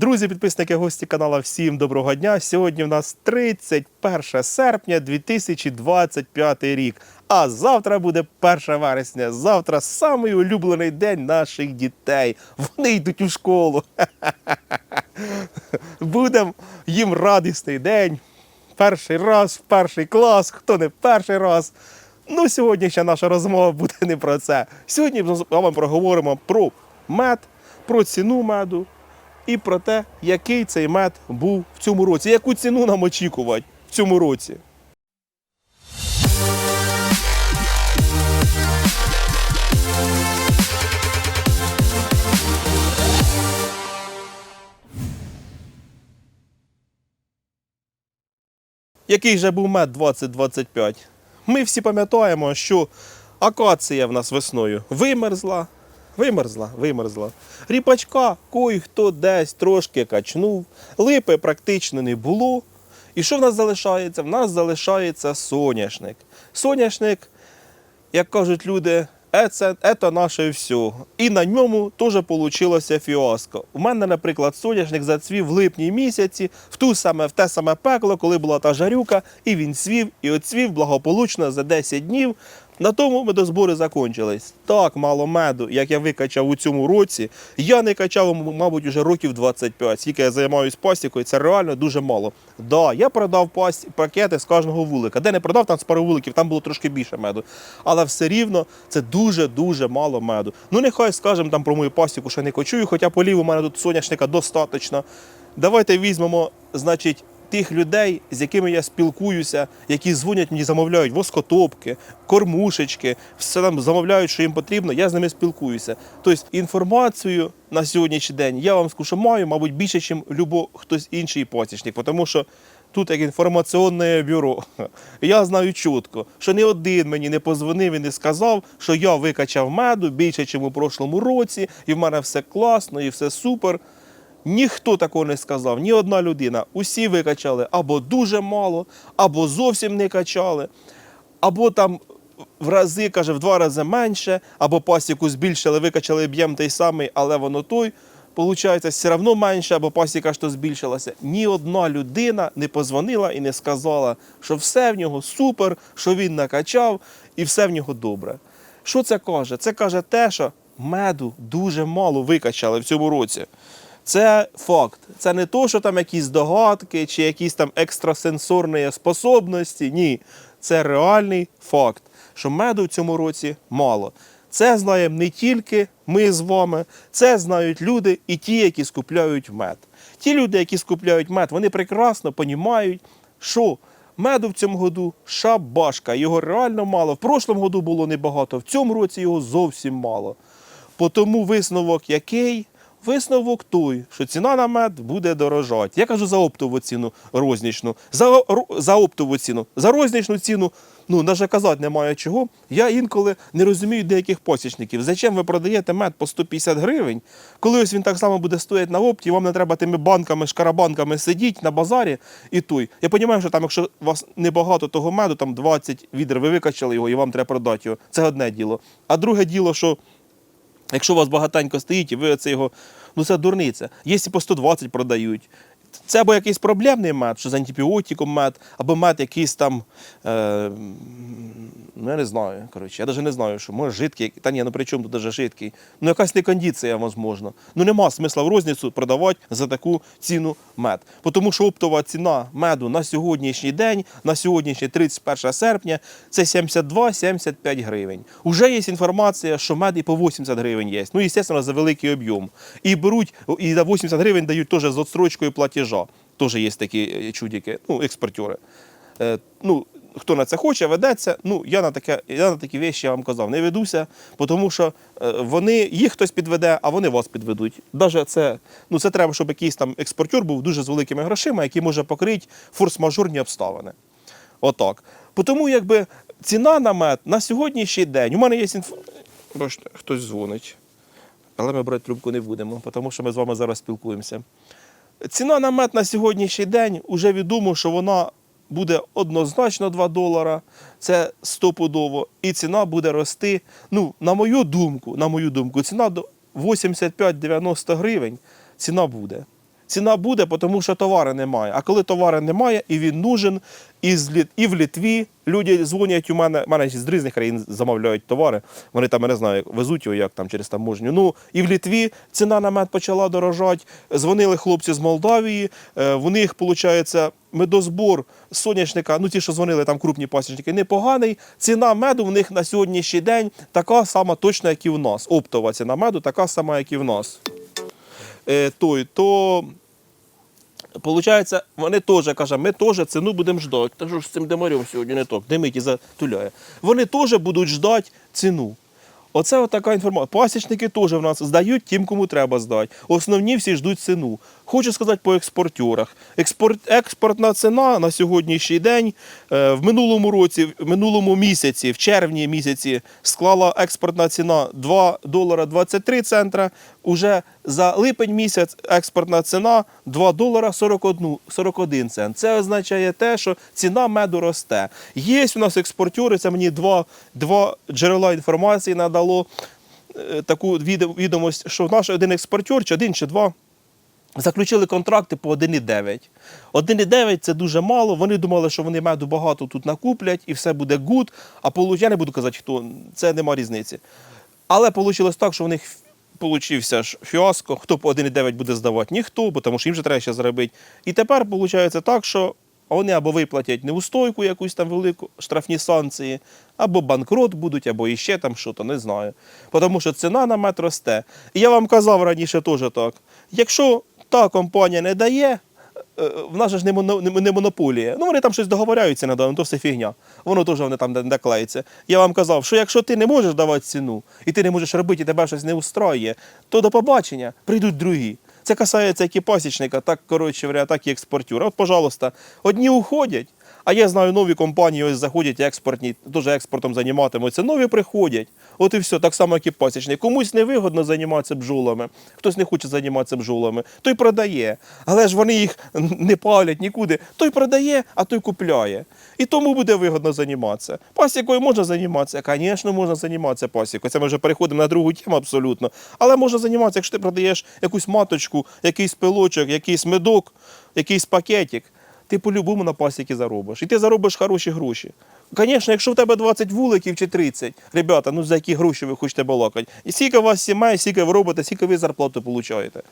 Друзі, підписники, гості каналу, всім доброго дня. Сьогодні в нас 31 серпня 2025 рік. А завтра буде 1 вересня. Завтра самий улюблений день наших дітей. Вони йдуть у школу. Будемо їм радісний день. Перший раз, перший клас, хто не перший раз. Ну, сьогоднішня наша розмова буде не про це. Сьогодні ми з вами проговоримо про мед, про ціну меду і про те, який цей мед був в цьому році, яку ціну нам очікувати в цьому році. Який же був мед 2025? Ми всі пам'ятаємо, що акація в нас весною вимерзла, вимерзла, вимерзла. Ріпачка кой-хто десь трошки качнув, липи практично не було. І що в нас залишається? В нас залишається соняшник. Соняшник, як кажуть люди, «Е, це, це наше все. І на ньому теж вийшло фіаско. У мене, наприклад, соняшник зацвів в липні місяці, в, ту саме, в те саме пекло, коли була та жарюка, і він цвів і оцвів благополучно за 10 днів. На тому медозбори закончились. Так мало меду, як я викачав у цьому році. Я не качав, мабуть, уже років 25. Скільки я займаюся пасікою, це реально дуже мало. Да, я продав пас... пакети з кожного вулика. Де не продав, там з пару вуликів, там було трошки більше меду. Але все рівно це дуже-дуже мало меду. Ну, нехай скажемо там про мою пасіку, що не кочую, хоча полів у мене тут соняшника достатньо. Давайте візьмемо, значить, тих людей, з якими я спілкуюся, які дзвонять мені, замовляють воскотопки, кормушечки, все там замовляють, що їм потрібно, я з ними спілкуюся. Тобто інформацію на сьогоднішній день я вам скажу, що маю, мабуть, більше, ніж любо хтось інший пасічник, тому що тут як інформаційне бюро. Я знаю чітко, що ні один мені не позвонив і не сказав, що я викачав меду більше, ніж у прошлому році, і в мене все класно, і все супер. Ніхто такого не сказав, ні одна людина. Усі викачали або дуже мало, або зовсім не качали, або там в рази, каже, в два рази менше, або пасіку збільшили, викачали об'єм той самий, але воно той. Получається, все одно менше, або пасіка що збільшилася. Ні одна людина не позвонила і не сказала, що все в нього супер, що він накачав і все в нього добре. Що це каже? Це каже те, що меду дуже мало викачали в цьому році. Це факт. Це не то, що там якісь догадки чи якісь там екстрасенсорні способності. Ні. Це реальний факт, що меду в цьому році мало. Це знаємо не тільки ми з вами, це знають люди і ті, які скупляють мед. Ті люди, які скупляють мед, вони прекрасно розуміють, що меду в цьому году шабашка. Його реально мало. В прошлому году було небагато, в цьому році його зовсім мало. Тому висновок який? Висновок той, що ціна на мед буде дорожати. Я кажу за оптову ціну рознічну, за, за оптову ціну, за рознічну ціну, ну навіть казати немає чого. Я інколи не розумію деяких посічників. Зачем ви продаєте мед по 150 гривень, коли ось він так само буде стояти на опті, вам не треба тими банками, шкарабанками сидіти на базарі і той. Я розумію, що там, якщо у вас небагато того меду, там 20 відер, ви викачали його і вам треба продати його. Це одне діло. А друге діло, що Якщо у вас багатенько стоїть, і ви це його, ну це дурниця. Є і по 120 продають. Це або якийсь проблемний мед, що з антибіотиком мед, або мед якийсь там, е, ну я не знаю. Коротше, я навіть не знаю, що може жидкий, та ні, ну при чому тут навіть жидкий. Ну якась некондиція, можливо. Ну нема смисла в розницю продавати за таку ціну мед. Тому що оптова ціна меду на сьогоднішній день, на сьогоднішній 31 серпня, це 72-75 гривень. Уже є інформація, що мед і по 80 гривень є. Ну, звісно, за великий об'єм. І беруть, і за 80 гривень дають теж з відстрочкою платежа. Теж є такі е, чудики, ну, експортери. Е, ну, хто на це хоче, ведеться. Ну, я на таке, я на такі речі, я вам казав, не ведуся, тому що е, вони, їх хтось підведе, а вони вас підведуть. Даже це, ну, це треба, щоб якийсь там експортер був дуже з великими грошима, який може покрити форс-мажорні обставини. Отак. Тому якби ціна на мед на сьогоднішній день. У мене є інф... Бачите, хтось дзвонить. Але ми брати трубку не будемо, тому що ми з вами зараз спілкуємося. Ціна на мед на сьогоднішній день вже відомо, що вона буде однозначно 2 долара, це стопудово, і ціна буде рости. Ну, на мою думку, на мою думку, ціна до 85-90 гривень ціна буде. Ціна буде, тому що товару немає. А коли товару немає і він нужен, і, і в Літві люди дзвонять у мене, мене з різних країн замовляють товари. Вони там, я не знаю, везуть його як там через таможню. Ну і в Літві ціна на мед почала дорожати. Дзвонили хлопці з Молдавії. е, В них виходить медозбор соняшника. Ну ті, що дзвонили, там крупні пасічники, непоганий. Ціна меду в них на сьогоднішній день така сама точна, як і в нас. Оптова ціна меду така сама, як і в нас. Е, той, то Получається, вони теж кажуть, ми теж ціну будемо ждати. Та що ж з цим демарем сьогодні не так, димить і затуляє. Вони теж будуть ждати ціну. Оце така інформація. Пасічники теж в нас здають тим, кому треба здати. Основні всі ждуть ціну. Хочу сказати по експортерах. Експорт, експортна ціна на сьогоднішній день е, в минулому році, в минулому місяці, в червні місяці, склала експортна ціна 2 долара 23 центра. Уже за липень місяць експортна ціна 2 долара 41, 41 цент. Це означає те, що ціна меду росте. Є у нас експортери, це мені два, два джерела інформації надало е, таку відо- відомість, що наш один експортер, чи один, чи два, заключили контракти по 1,9. 1,9 це дуже мало. Вони думали, що вони меду багато тут накуплять і все буде гуд. А я не буду казати, хто це нема різниці. Але вийшло так, що в них получився ж фіаско. Хто по 1,9 буде здавати? Ніхто, бо тому що їм же треба ще заробити. І тепер виходить так, що вони або виплатять неустойку якусь там велику, штрафні санкції, або банкрот будуть, або іще там що-то, не знаю. Тому що ціна на мед росте. І я вам казав раніше теж так. Якщо та компанія не дає, в нас же ж не, моно, не, не монополія. Ну, вони там щось договоряються надано, то все фігня. Воно теж вони там не, клеїться. Я вам казав, що якщо ти не можеш давати ціну, і ти не можеш робити, і тебе щось не устроює, то до побачення прийдуть другі. Це касається як і пасічника, так, коротше, так і експортюра. От, пожалуйста, одні уходять, а я знаю, нові компанії ось заходять експортні, теж експортом займатимуться, нові приходять. От і все, так само, як і пасічник. Комусь невигодно займатися бджолами, хтось не хоче займатися бджолами, той продає. Але ж вони їх не палять нікуди. Той продає, а той купляє. І тому буде вигодно займатися. Пасікою можна займатися, звісно, можна займатися пасікою. Це ми вже переходимо на другу тему абсолютно. Але можна займатися, якщо ти продаєш якусь маточку, якийсь пилочок, якийсь медок, якийсь пакетик ти по-любому на пасіки заробиш. І ти заробиш хороші гроші. Звісно, якщо в тебе 20 вуликів чи 30, ребята, ну за які гроші ви хочете балакати? І скільки у вас сімей, скільки ви робите, скільки ви зарплату получаєте.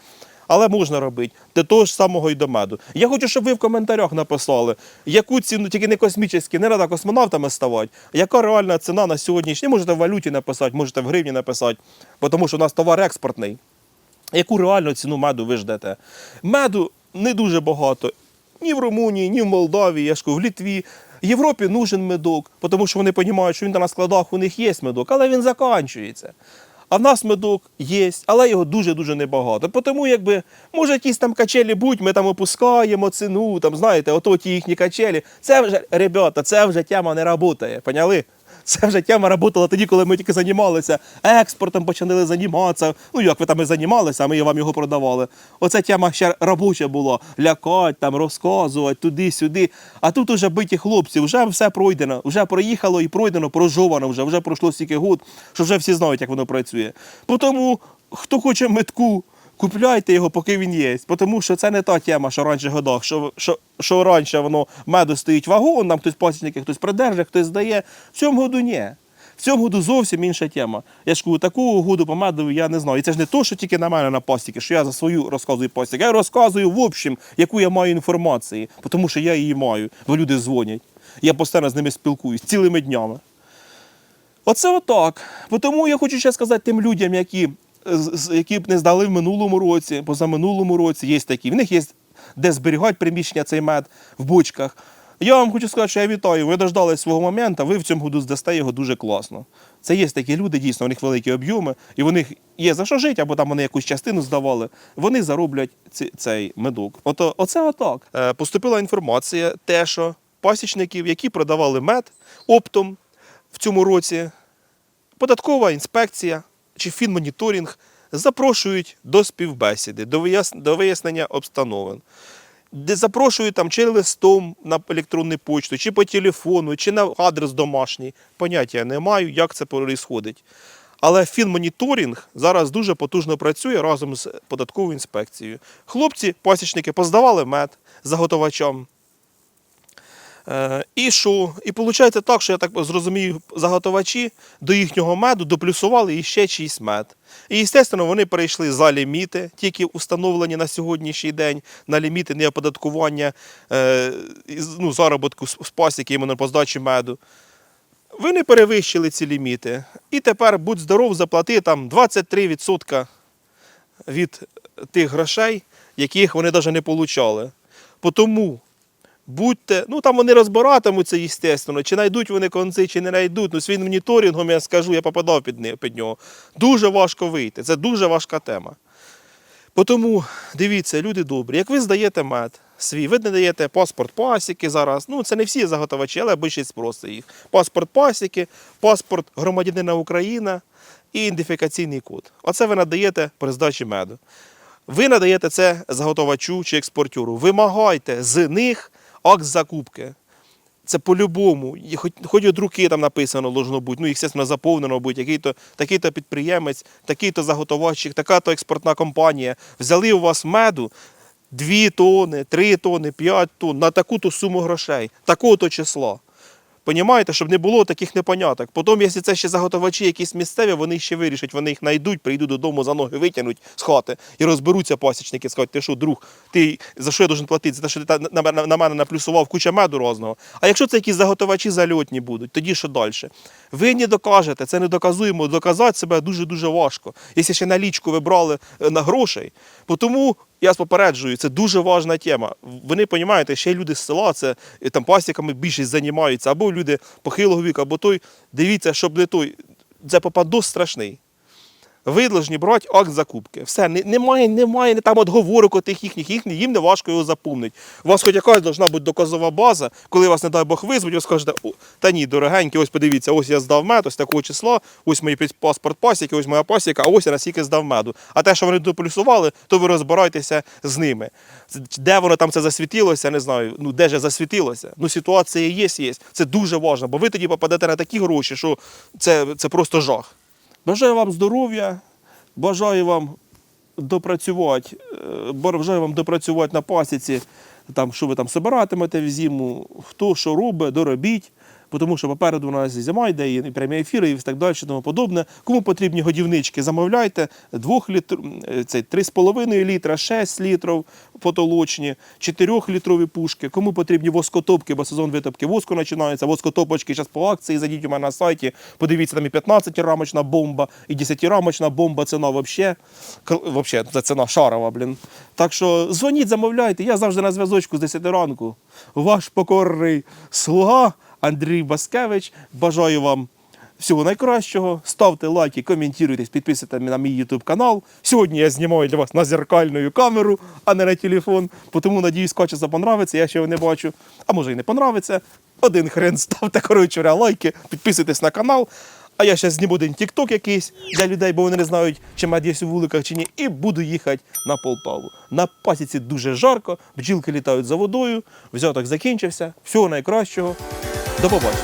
Але можна робити до того ж самого і до меду. Я хочу, щоб ви в коментарях написали, яку ціну, тільки не космічну, не треба космонавтами ставати, яка реальна ціна на сьогоднішній. Можете в валюті написати, можете в гривні написати, тому що у нас товар експортний. Яку реальну ціну меду ви ждете? Меду не дуже багато. Ні в Румунії, ні в Молдавії, я ж кажу, в Літві. Європі нужен медок, тому що вони розуміють, що він на складах у них є медок, але він закінчується. А в нас медок є, але його дуже-дуже небагато. Тому, якби, може, якісь там качелі будь, ми там опускаємо ціну, там, знаєте, ото ті їхні качелі. Це вже, ребята, це вже тема не працює, поняли? Це вже тема працювала тоді, коли ми тільки займалися експортом, почали займатися. Ну як ви там і займалися, а ми вам його продавали. Оця тема ще робоча була. Лякати, там, розказувати туди-сюди. А тут уже биті хлопці, вже все пройдено, вже проїхало і пройдено, прожовано вже, вже пройшло стільки год, що вже всі знають, як воно працює. Тому, хто хоче метку, Купляйте його, поки він є. Тому що це не та тема, що раніше годах, що, що, що раніше воно меду стоїть вагон, нам хтось пасічники, хтось придержує, хтось здає. В цьому году ні. В цьому году зовсім інша тема. Я ж кажу, таку году по меду я не знаю. І це ж не то, що тільки на мене на пастіки, що я за свою розказую пастіки. Я розказую в общем, яку я маю інформацію, тому що я її маю, бо люди дзвонять. Я постійно з ними спілкуюсь цілими днями. Оце отак. Тому я хочу ще сказати тим людям, які, які б не здали в минулому році, позаминулому році, є такі. В них є де зберігають приміщення цей мед в бочках. Я вам хочу сказати, що я вітаю. Ви дождали свого моменту, ви в цьому году здасте його дуже класно. Це є такі люди, дійсно, у них великі об'єми, і у них є за що жити, або там вони якусь частину здавали. Вони зароблять ці- цей медок. Ото, оце отак. Е, поступила інформація, те, що пасічників, які продавали мед оптом в цьому році, податкова інспекція чи фінмоніторинг запрошують до співбесіди, до вияс- до вияснення обстановин. Де запрошують там чи листом на електронну почту, чи по телефону, чи на адрес домашній. Поняття не маю, як це відбувається. Але фінмоніторинг зараз дуже потужно працює разом з податковою інспекцією. Хлопці, пасічники, поздавали мед заготовачам. Е, І що? І виходить так, що я так зрозумію, заготовачі до їхнього меду доплюсували іще чийсь мед. І, звісно, вони перейшли за ліміти, тільки установлені на сьогоднішній день, на ліміти неоподаткування е, ну, заробітку з пасіки іменно по здачі меду. Ви не перевищили ці ліміти. І тепер будь здоров, заплати там 23% від тих грошей, яких вони навіть не отримали. Тому будьте, ну там вони розбиратимуться, естественно, чи знайдуть вони конці, чи не знайдуть. Ну, свій моніторингом я скажу, я попадав під, під нього. Дуже важко вийти. Це дуже важка тема. Тому дивіться, люди добрі, як ви здаєте мед свій, ви не даєте паспорт пасіки зараз. Ну, це не всі заготовачі, але більшість просто їх. Паспорт пасіки, паспорт громадянина України і ідентифікаційний код. Оце ви надаєте при здачі меду. Ви надаєте це заготовачу чи експортеру. Вимагайте з них акт закупки. Це по-любому. Хоч, хоч від руки там написано должно бути, ну, їх, звісно, заповнено бути, який-то, такий-то підприємець, такий-то заготовальщик, така-то експортна компанія. Взяли у вас меду 2 тони, 3 тони, 5 тонн на таку-то суму грошей, такого-то числа. Понімаєте, щоб не було таких непоняток. Потім, якщо це ще заготовачі якісь місцеві, вони ще вирішать, вони їх знайдуть, прийдуть додому, за ноги витягнуть з хати і розберуться пасічники, скажуть, ти що, друг, ти за що я должен платити? За те, що ти на, на, на мене наплюсував куча меду розного. А якщо це якісь заготовачі зальотні будуть, тоді що далі? Ви не докажете, це не доказуємо. Доказати себе дуже-дуже важко. Якщо ще налічку ви брали е, на грошей, тому я вас попереджую, це дуже важна тема. Вони розумієте, ще люди з села, це е, там пасіками більшість займаються, або люди похилого віку, або той. Дивіться, щоб не той. Це попадос страшний. Ви повинні брати акт закупки. Все, немає, немає не там отговорок отих їхніх, їх, їм не важко його запомнити. У вас хоч якась должна бути доказова база, коли вас, не дай Бог, визвуть, ви скажете, «О, та ні, дорогенькі, ось подивіться, ось я здав мед, ось такого числа, ось мій паспорт пасіки, ось моя пасіка, а ось я наскільки здав меду. А те, що вони доплюсували, то ви розбирайтеся з ними. Де воно там це засвітилося, не знаю, ну де ж засвітилося. Ну ситуація є, є. Це дуже важливо, бо ви тоді попадете на такі гроші, що це, це просто жах. Бажаю вам здоров'я, бажаю вам допрацювати, е, бажаю вам допрацювати на пасіці, там, що ви там собиратимете в зиму, хто що робить, доробіть. Бо Тому що попереду у нас зима йде, і прямі ефіри, і так далі, тому подобне. Кому потрібні годівнички, замовляйте 2 літр, е, цей, 3,5 літра, 6 літрів потолочні, 4-літрові пушки. Кому потрібні воскотопки, бо сезон витопки воску починається. Воскотопочки зараз по акції. Зайдіть у мене на сайті, подивіться, там і 15-рамочна бомба, і 10-рамочна бомба. Ціна взагалі, вообще, це ціна шарова, блін. Так що дзвоніть, замовляйте. Я завжди на зв'язочку з 10 ранку. Ваш покорний слуга Андрій Баскевич. Бажаю вам. Всього найкращого. Ставте лайки, коментуйтесь, підписуйтесь на мій YouTube канал. Сьогодні я знімаю для вас на зеркальну камеру, а не на телефон. Тому, надіюсь, качество понравиться. Я ще його не бачу. А може і не понравиться. Один хрен ставте коротше лайки, підписуйтесь на канал. А я зараз зніму один тікток якийсь для людей, бо вони не знають, чи мед є у вуликах чи ні, і буду їхати на Полтаву. На пасіці дуже жарко, бджілки літають за водою, взяток закінчився. Всього найкращого. До побачення.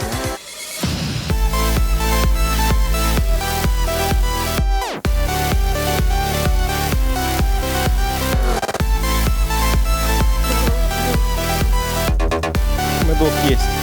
Медок есть.